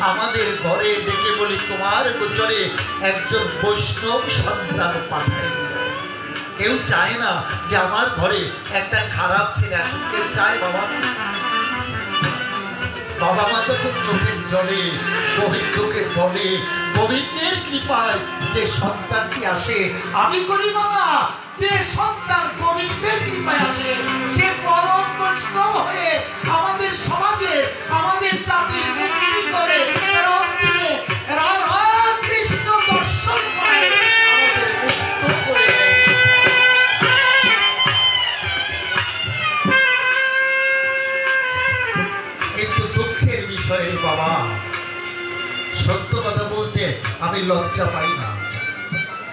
আমাদের ঘরে ডেকে বলি, তোমার গোচরে একজন বৈষ্ণব সন্তান পাঠাই কেউ চায় না যে আমার ঘরে একটা খারাপ ছেলে আসুক। কেউ চায় বাবা? বাবা মা যখন চোখের জলে গোবিন্দকে বলে। গোবিন্দের কৃপায় যে সন্তানটি আসে, আমি করি মানা যে বাবা সত্য কথা বলতে আমি লজ্জা পাই না।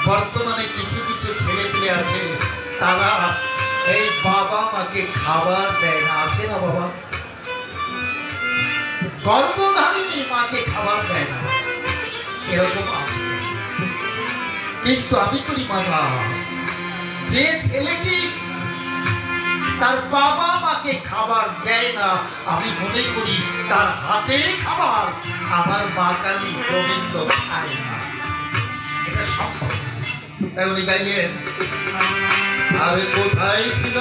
বর্তমানে কিছু কিছু ছেলে পেলে আছে, তারা এই বাবা মাকে খাবার দেয় না। আছে না বাবা? গর্ভধারিণী মাকে খাবার দেয় না। এরকম আছে। কিন্তু আমি করি মাথা যে ছেলেটি তার বাবা মাকে খাবার দেয় না। আমি মনে করি তার হাতে খাবার, আমার মা কালী গোবিন্দ খায় না। এটা সম্ভব। তাই উনি গাইলেন, আরে কোথায় ছিল?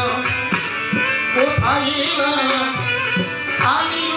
কোথায় আমি আনিল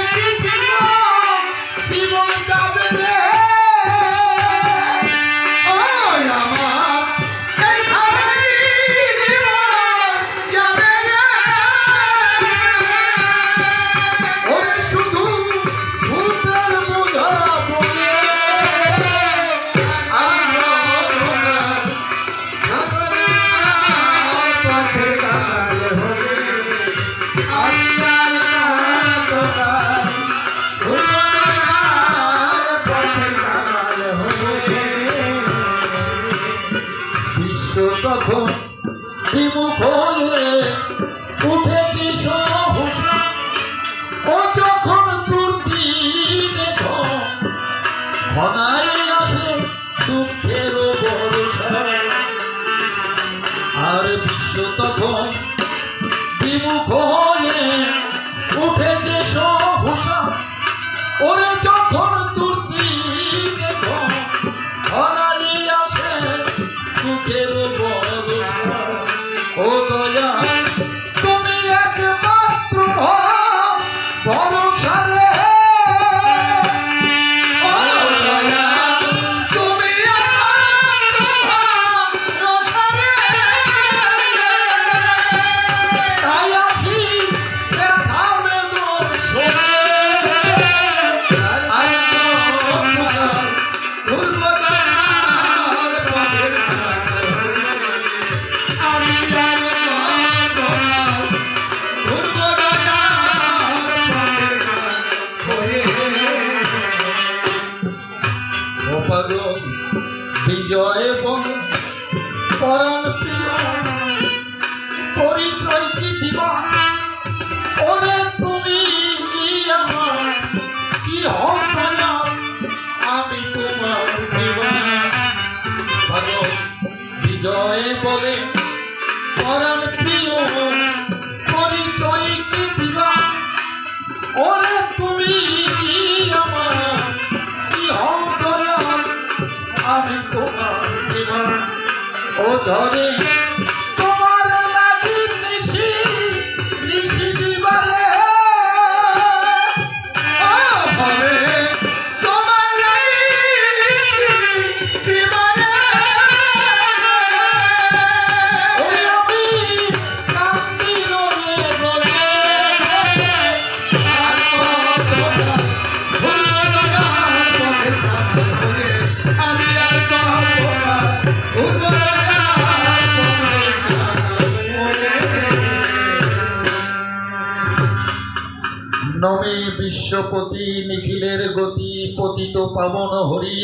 বিমুখ হয়ে উঠেছি সহসা, ও যখন দুর্দিন ঘনাই আসে দুঃখের বর্ষা। আর বিশ্ব তখন বিমুখ হয়ে উঠেছে সহসা, ওরে যখন করো বিজয় বল, পরাণ প্রিয়। পরিচয় কি দিবা? ওরে তুমি আমার, কি হব আমি তোমার দিবা। ভালো বিজয় বলে পরম প্রিয়। আমি তোমার জীবন ও ধরে নমে বিশ্বপতি নিখিলের গতি পতিত পাবন হরি।